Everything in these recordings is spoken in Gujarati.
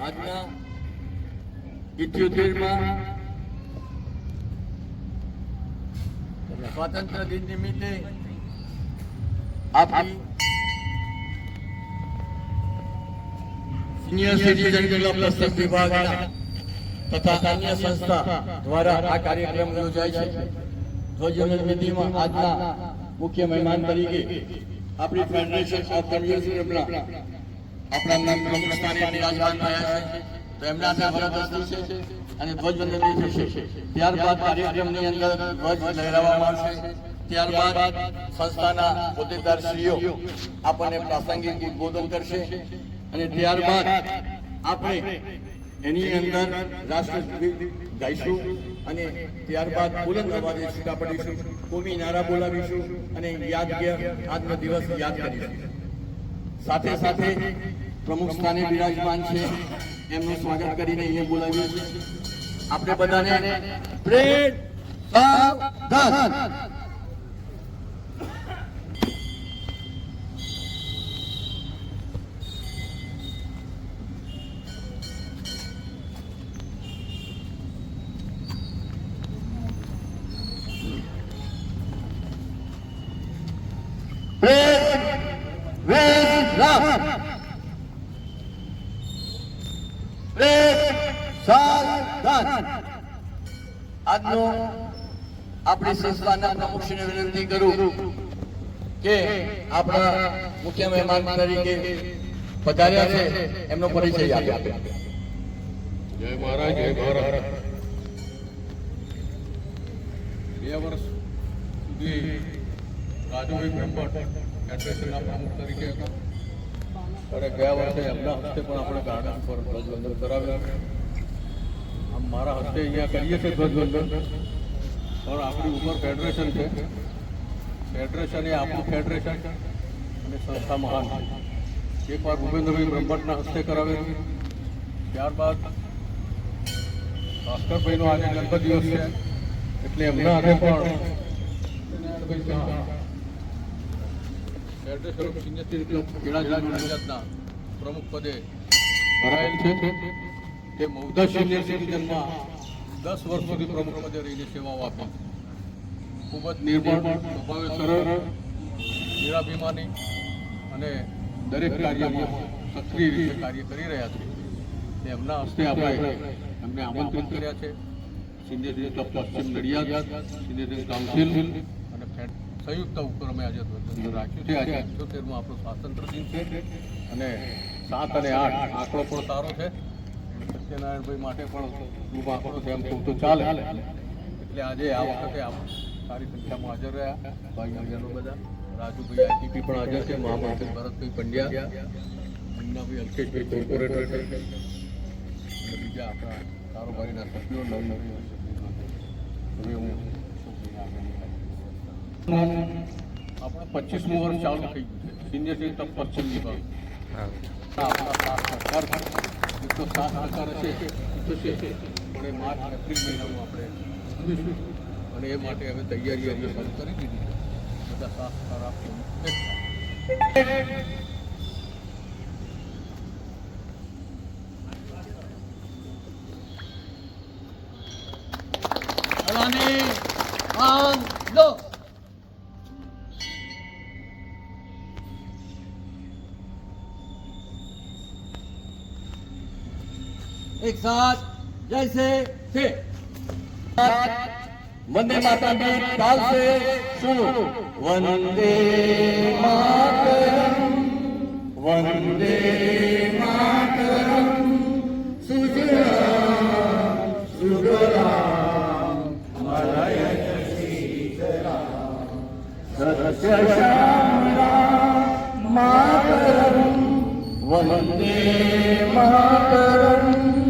આજના ઇઠ્યોતેરમાં સ્વાતંત્ર્ય દિન નિમિત્તે આપણી સિનિયર સિટીઝન ક્લબ પુસ્તક તથા અન્ય સંસ્થા દ્વારા આ કાર્યક્રમ યોજાય છે. ધ્વજવંદન વિધિમાં આજના મુખ્ય મહેમાન તરીકે આપણી ફેડરેશન ઓફ કન્વ્યુઝ ક્લબના આપણા નામ પ્રમુખ સ્થાને બિરાજમાન થયા છે. તો એમના ત્યાં વરદસ્તી છે અને ધ્વજવંદન થશે ત્યારબાદ કાર્યક્રમની અંદર ધ્વજ લહેરાવવામાં આવશે. ત્યારબાદ સંસ્થાના હોદ્દેદારશ્રીઓ આપણને પ્રાસંગિક ઉદબોધન કરશે. અને ત્યારબાદ આપણે એની અંદર રાષ્ટ્રગીત ગાઈશું અને ત્યારબાદ બુલંદ અવાજે છૂટા પડીશું, કોમી નારા બોલાવીશું અને યાદગાર આજનો દિવસ યાદ કરીશું. સાથે સાથે પ્રમુખ સ્થાને બિરાજમાન છે, એમનું સ્વાગત કરીને અહીંયા બોલાવીએ છીએ. આપણે બધાને પ્રેમ આજનો આપણી સંસ્થાના પ્રમુખશ્રીને વિનંતી કરું કે આપણા મુખ્ય મહેમાન તરીકે પધાર્યા છે, એમનો પરિચય આપે. જય મહારાજ જય મહારાજ બે વર્ષ સુધી રાજુભાઈ બ્રહ્મભટ્ટ એડ્રેસના પ્રમુખ તરીકે હતા. અને ગયા વર્ષે એમના હસ્તે પણ આપણે ગાર્ડન પર ધ્વજવંદન કરાવ્યા. આમ મારા હસ્તે અહીંયા કરીએ છીએ ધ્વજવંદન. પણ આપણી ઉપર ફેડરેશન છે. ફેડરેશન એ આપણું ફેડરેશન અને સંસ્થા મહાન છે. એકવાર ભૂપેન્દ્રભાઈ બ્રહ્મટના હસ્તે કરાવેલું ત્યારબાદ ભાસ્કરભાઈનો આજે જન્મ દિવસ છે. એટલે એમના હાથે પણ ખેડા જિલ્લા પંચાયતના પ્રમુખ પદે. ભરાયેલ છે. તે મૌધા સિનિયર સિટીઝનમાં દસ વર્ષ સુધી પ્રમુખ પદે રહીને સેવાઓ આપી ખૂબ જ નિર્ભળ સ્વભાવે સરળ નિરાભિમાની અને દરેક કાર્યમાં સક્રિય રીતે કાર્ય કરી રહ્યા છે. તે એમના હસ્તે આપણે એમને આમંત્રિત કર્યા છે. સિનિયર સિટીઝન ક્લબ પશ્ચિમ નડિયાદ સિનિયર કાઉન્સિલ સંયુક્ત ઉપક્રમે આજે રાખ્યું છે. આજે અઠ્યોતેરમાં આપણો સ્વાતંત્ર્ય દિન છે. અને સાત અને આઠ આંકડો પણ સારો છે. સત્યનારાયણભાઈ માટે પણ ખૂબ આંકડો છે એમ કહું તો ચાલે. એટલે આજે આ વખતે સારી સંખ્યામાં હાજર રહ્યા. ભાઈ બહેનો બધા. રાજુભાઈ આઈટીપી પણ હાજર છે. મહામંત્રી ભરતભાઈ પંડ્યા. મુન્નાભાઈ અલ્કેશભાઈ કોર્પોરેટર અને બીજા આપણા કારોબારીના સભ્યો નવી નવી હવે હું આપણે પચીસમું વર્ષ ચાલુ થઈ ગયું છે. સિનિયર સિટીઝન પશ્ચિમ વિભાગ આપણા સાત સરકાર એક તો સાત સરકાર હશે તો છે. પણ એ માર્ચ એપ્રિલ મહિનામાં આપણે અને એ માટે હવે તૈયારી અમે શરૂ કરી દીધી છે. બધા સાત સરકાર આપશે સલામી માન साथ जैसे थे। वंदे माता गीत ताल से सुनो। वंदे मातरम वंदे मातरम। मलयज शीतलाम सत्य मातरम, वंदे मातरम।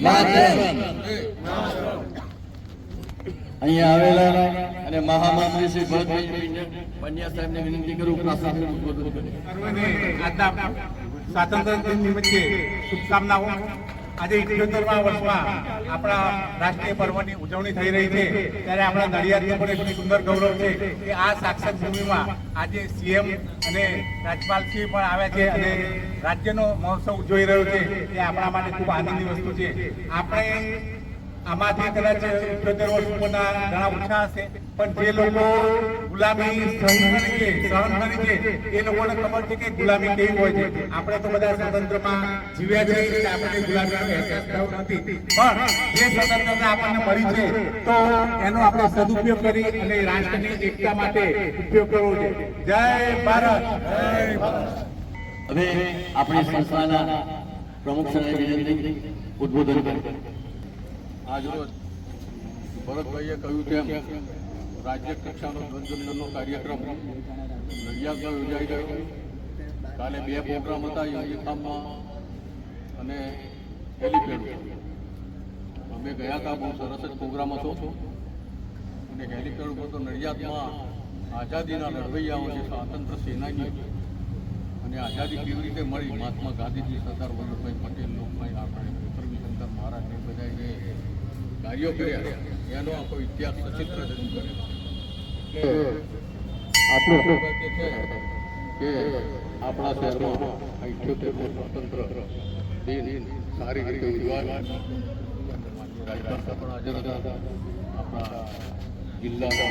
માતા અહીંયા આવેલા અને મહામંત્રી શ્રી ભરતભાઈ પંડ્યા સાહેબને વિનંતી કરું પ્રસાદ સ્વાતંત્ર્ય દિન નિમિત્તે શુભકામનાઓ આજે ઇઠ્યોતેરમા વર્ષમાં આપણા રાષ્ટ્રીય પર્વની ઉજવણી થઈ રહી છે, ત્યારે આપણા નડિયાદનું પણ એક સુંદર ગૌરવ છે કે આ સાક્ષર ભૂમિમાં આજે સીએમ અને રાજ્યપાલશ્રી પણ આવ્યા છે અને રાજ્યનો મહોત્સવ ઉજવાઈ રહ્યો છે, એ આપણા માટે ખૂબ આનંદની વસ્તુ છે. આપણે આમાંથી કદાચ ઇઠ્યોતેર વર્ષ ઉપરના ઘણા ઓછા હશે. પણ જે લોકો ગુલામી સહન છે, સહન કરી એ લોકોને ખબર છે કે ગુલામી કેવી હોય છે. આપણે તો બધા સ્વતંત્રમાં જીવ્યા છે એટલે આપણને ગુલામીનો નથી. પણ જે સ્વતંત્રતા આપણને મળી છે, તો એનો આપણે સદુપયોગ કરી અને રાષ્ટ્રની એકતા માટે ઉપયોગ કરવો છે. જય ભારત. હવે આપણી સંસ્થાના પ્રમુખ સાહેબ વિનંતી ઉદ્બોધન કરે આજરોજ ભરતભાઈએ કહ્યું તેમ, રાજ્ય કક્ષાનો ધ્વજવંદનનો કાર્યક્રમ નડિયાદમાં યોજાઈ ગયો કાલે બે પ્રોગ્રામ હતા યુનિફોર્મમાં અને હેલિપેડ અમે ગયા હતા બહુ સરસ જ પ્રોગ્રામ હતો. અને હેલિપેડ ઉપર તો નડિયાદમાં આઝાદીના લડવૈયાઓ છે, સ્વાતંત્ર્ય સેનાની અને આઝાદી કેવી રીતે મળી? મહાત્મા ગાંધીજી, સરદાર વલ્લભભાઈ પટેલ, લોકભાઈ આપણે શંકર મહારાજ બધાએ કાર્યો કર્યા. એનો આખો ઇતિહાસ સચિત્ર રજૂ કર્યો. આપણો કે આપણા શહેરમાં આ ઇઠ્યોતેરમો સ્વતંત્ર દિન સારી રીતે ઉજવાય. પણ હાજર હતા. આપણા જિલ્લાના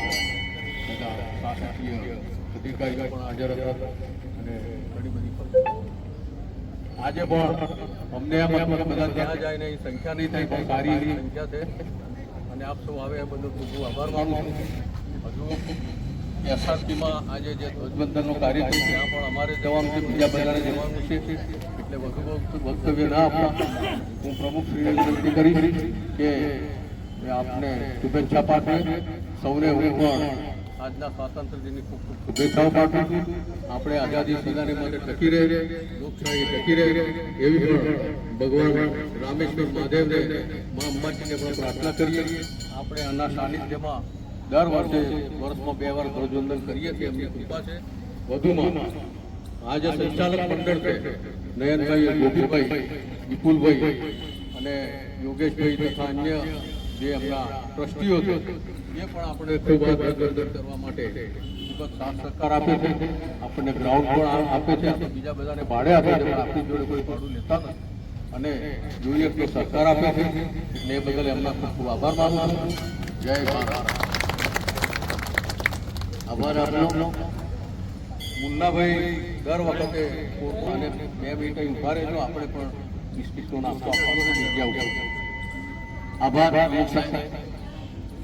બધા શાસકીય અધિકારીઓ પણ હાજર હતા. અને ઘણી બધી આજે પણ અમને એમ હતું બધા ત્યાં જાય નહીં સંખ્યા નહીં થાય પણ સારી એવી સંખ્યા છે. અને આપ સૌ આવે એ બધું ખૂબ ખૂબ આભાર માનું છું. હજુ એસઆરપીમાં આજે જે ધ્વજવંદનનો કાર્ય છે ત્યાં પણ અમારે જવાનું છે બીજા બધાને જવાનું છે એટલે વધુ વક્તવ્ય ના આપવા. હું પ્રમુખ શ્રીને વિનંતી કરીશ કે આપને શુભેચ્છા પાઠવે સૌને હું પણ આજના સ્વાતંત્ર્ય દિનની ખૂબ ખૂબ શુભેચ્છાઓ પાઠવું આપણે આઝાદી સેનાની માટે ટકી રહે. લોકશાહી ટકી રહે. એવી પણ ભગવાન રામેશ્વર મહાદેવને મા અંબાજીને પણ પ્રાર્થના કરીએ. આપણે આના સાનિધ્યમાં દર વર્ષે વર્ષમાં બે વાર ધ્વજવંદન કરીએ છીએ. એમની કૃપા છે. વધુમાં આ જે સંચાલક મંડળ છે નયનભાઈ ગોપીભાઈ વિપુલભાઈ અને યોગેશભાઈ તથા અન્ય જે એમના ટ્રસ્ટીઓ છે, એ પણ આપણે ખૂબ કરવા માટે ખૂબ આપે છે. આપણને ગ્રાઉન્ડ પણ આપે છે. બીજા બધાને ભાડે આપે છે, પણ આપણી જોડે કોઈ ભાડું લેતા નથી. અને જોઈએ એટલો સહકાર આપે છે, એટલે એ બદલ એમના ખૂબ ખૂબ આભાર માનું છું. જય ભારત. આભાર આપનો. મુન્નાભાઈ, દર વખતે બે મિનિટ ઊભા રહેજો. આપણે પણ બિસ્કિટનો છે, જગ્યા ઉપર. આભાર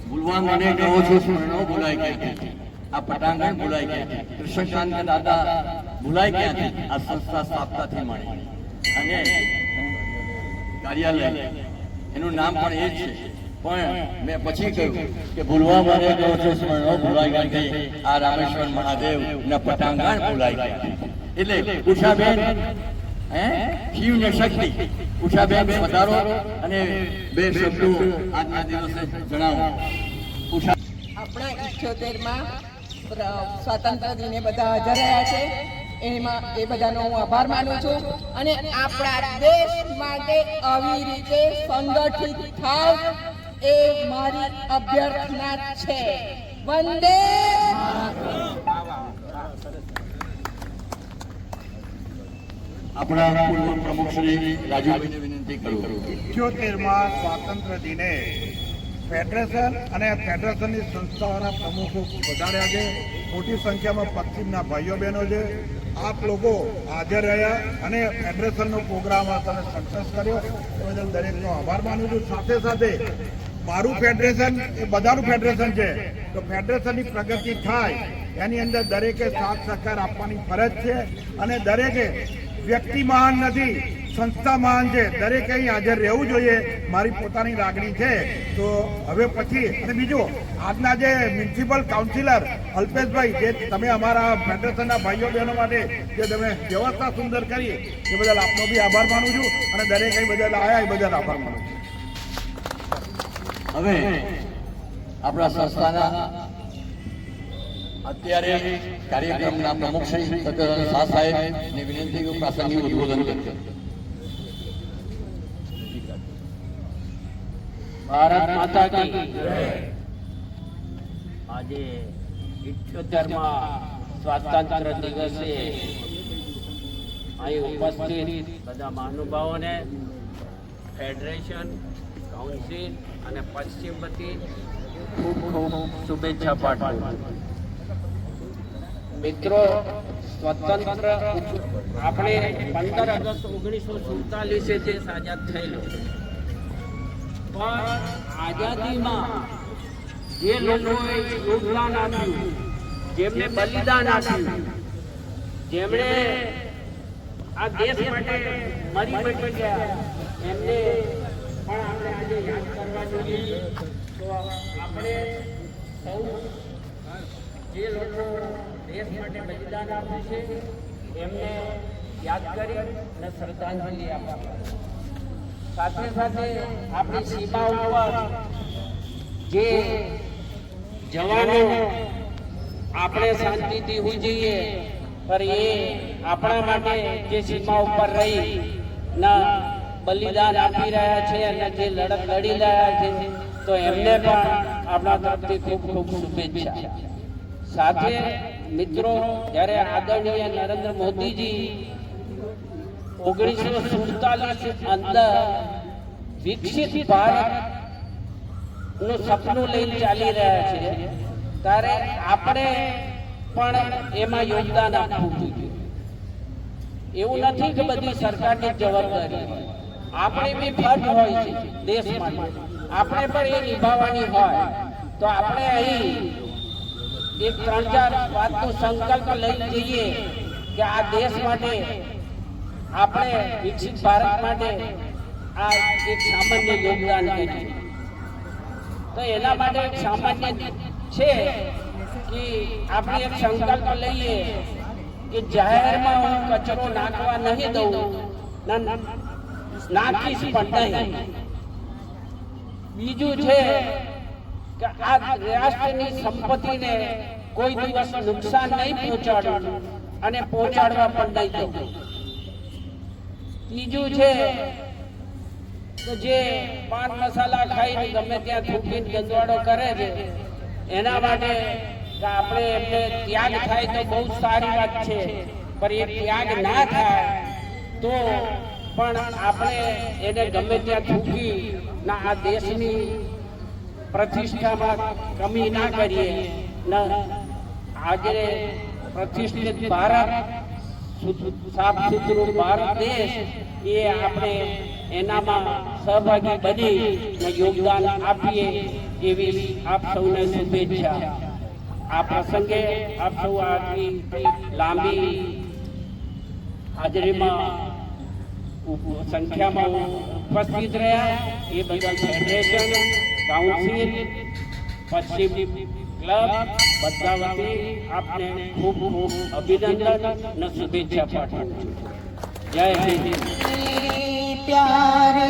ભૂલવા મને કહો છો સ્મરણો ભૂલાય ક્યાંથી? આ પટાંગણ ભૂલાય ક્યાંથી? કૃષ્ણકાંત દાદા ભૂલાઈ ગયા છે આ સંસ્થા સ્થાપનાથી મળી. અને કાર્યાલય, એનું નામ પણ એ છે. પણ મેં પછી કહ્યું કે ભૂલવા મને કહો છો સ્મરણો ગયા છે આ રામેશ્વર મહાદેવ ના પટાંગણ ભૂલાઈ ગયા એટલે ઉષાબેન હે? શિવ ને શક્તિ વધારો અને બે શબ્દો આજના દિવસે જણાવો. ઉષા આપણા ઇઠ્યોતેરમાં સ્વાતંત્ર દિને બધા હાજર રહ્યા છે. એમાં એ બધાનો હું આભાર માનું છું. અને આપણા દેશ માટે આવી રીતે સંગઠિત થાવ એ મારી અભ્યર્થના છે. વંદે આપણા પૂર્વ પ્રમુખ શ્રી રાજુભાઈને વિનંતી કરું ઇઠ્યોતેરમાં સ્વાતંત્ર્ય દિને ફેડરેશન અને ફેડરેશનની સંસ્થાઓના પ્રમુખો વધાર્યા છે. મોટી સંખ્યામાં પશ્ચિમના ભાઈઓ બહેનો છે. આપ લોકો હાજર રહ્યા અને ફેડરેશનનો પ્રોગ્રામ તમે સક્સેસ કર્યો. એ બદલ દરેકનો આભાર માનું છું. સાથે સાથે મારું ફેડરેશન એ બધાનું ફેડરેશન છે. તો ફેડરેશનની પ્રગતિ થાય, એની અંદર દરેકે સાથ સહકાર આપવાની ફરજ છે. અને દરેકે વ્યક્તિ મહાન નથી, સંસ્થા મહાન છે. દરેક અહીં હાજર રહેવું જોઈએ. મારી પોતાની લાગણી છે. તો હવે પછી, અને બીજું, આજના જે મ્યુનિસિપલ કાઉન્સિલર અલ્પેશભાઈ, જે તમે અમારા ફેડરેશનના ભાઈઓ બહેનો માટે જે તમે વ્યવસ્થા સુંદર કરી, એ બદલ આપનો બી આભાર માનું છું અને દરેક અહીં બદલ આવ્યા એ બદલ આભાર માનું છું. હવે આપણા સંસ્થાના અત્યારે કાર્યક્રમના પ્રમુખ શ્રી સત્યનારાયણ શાહ સાહેબની વિનંતી કે ઉદબોધન કરશે ભારત માતા કી આજે ઇઠ્યોતેરમાં સ્વાતંત્ર દિવસે અહીં ઉપસ્થિત બધા મહાનુભાવોને ફેડરેશન, કાઉન્સિલ અને પશ્ચિમ વતી ખૂબ ખૂબ શુભેચ્છા પાઠવું મિત્રો, સ્વતંત્ર આપણે પંદર ઓગસ્ટ ઓગણીસો સુડતાલીસે દેશ આઝાદ થયેલો. પણ આઝાદીમાં જે લોકોએ યોગદાન આપ્યું, જેમને બલિદાન આપ્યું, જેમણે આ દેશ માટે મરી મટી ગયા, એમને પણ આપણે આજે યાદ કરવા જોઈએ. તો આપણે સૌ જે લોકો દેશ માટે બલિદાન આપ્યું છે. એમને યાદ કરી અને શ્રદ્ધાંજલિ આપવા સાથે સાથે આપણી સીમા ઉપર જે જવાનો આપણે શાંતિથી હોઈ જઈએ પર એ આપણા માટે જે સીમા ઉપર રહી, ના બલિદાન આપી રહ્યા છે અને જે લડત લડી રહ્યા છે, તો એમને પણ આપણા તરફથી ખૂબ ખૂબ શુભેચ્છા. સાથે મિત્રો, જ્યારે આદરણીય નરેન્દ્ર મોદીજી ઓગણીસો સુડતાલીસ અંદર વિકસિત ભારતનું સપનું લઈને ચાલી રહ્યા છે, ત્યારે આપણે પણ એમાં યોગદાન આપવું જોઈએ. એવું નથી કે બધી સરકારની જવાબદારી આપણી બી ફરજ હોય છે દેશ માટે. આપણે પણ એ નિભાવવાની હોય. તો આપણે અહીં એક ત્રણ ચાર વાતનો સંકલ્પ લઈ જઈએ કે આ દેશ માટે, આપણે વિકસિત ભારત માટે આ એક સામાન્ય યોગદાન કરીએ તો એના માટે એક સામાન્ય છે કે આપણે એક સંકલ્પ લઈએ કે જાહેરમાં હું કચરો નાખવા નહીં દઉં નાખીશ પણ નહીં. બીજું છે કે આ રાષ્ટ્રની સંપત્તિને કોઈ દિવસ નુકસાન નહીં પહોંચાડવું અને પહોંચાડવા પણ નહીં દઉં. ત્રીજું છે જે પાન મસાલા ખાઈને ગમે ત્યાં થૂકીને ગંદવાડો કરે છે, એના માટે આપણે એમને ત્યાગ થાય તો બહુ સારી વાત છે, પણ એ ત્યાગ ના થાય તો પણ આપણે એને ગમે ત્યાં થૂકી ના આ દેશની પ્રતિષ્ઠામાં કમી ના કરીએ. ન. આજે પ્રતિષ્ઠિત ભારત સાફ સુથરું ભારત દેશ એ આપણે એનામાં સહભાગી બની યોગદાન આપીએ એવી આપ સૌને શુભેચ્છા. આ પ્રસંગે આપ સૌ આજની લાંબી હાજરીમાં સંખ્યામાં ઉપસ્થિત રહ્યા. એ બદલ ફેડરેશન काउंसिल पश्चिम क्लब भद्रावती आपने खूब खूब अभिनंदन न शुभेच्छा पाठ जय हिंद। प्यारे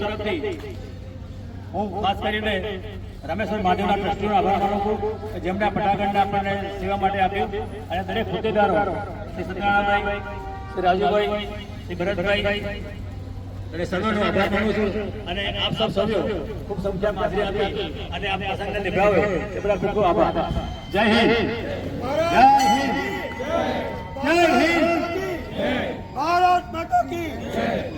તરફથી હું ખાસ કરીને રમેશ્વર મહાદેવના ટ્રસ્ટીનો આભાર માનું છું જેમણે પટાગઢને આપણને સેવા માટે આપ્યું અને દરેક હોદ્દેદારો, શ્રી સત્યનારાયણભાઈ, શ્રી રાજુભાઈ, શ્રી ભરતભાઈ અને સર્વનો આભાર માનું છું અને આપ સૌ સભ્યો ખૂબ સંખ્યામાં હાજરી આપી અને આપ પ્રસંગને નિભાવ્યો એ બધા ખૂબ ખૂબ આભાર. જય હિન્દ. જય હિન્દ. જય હિન્દ.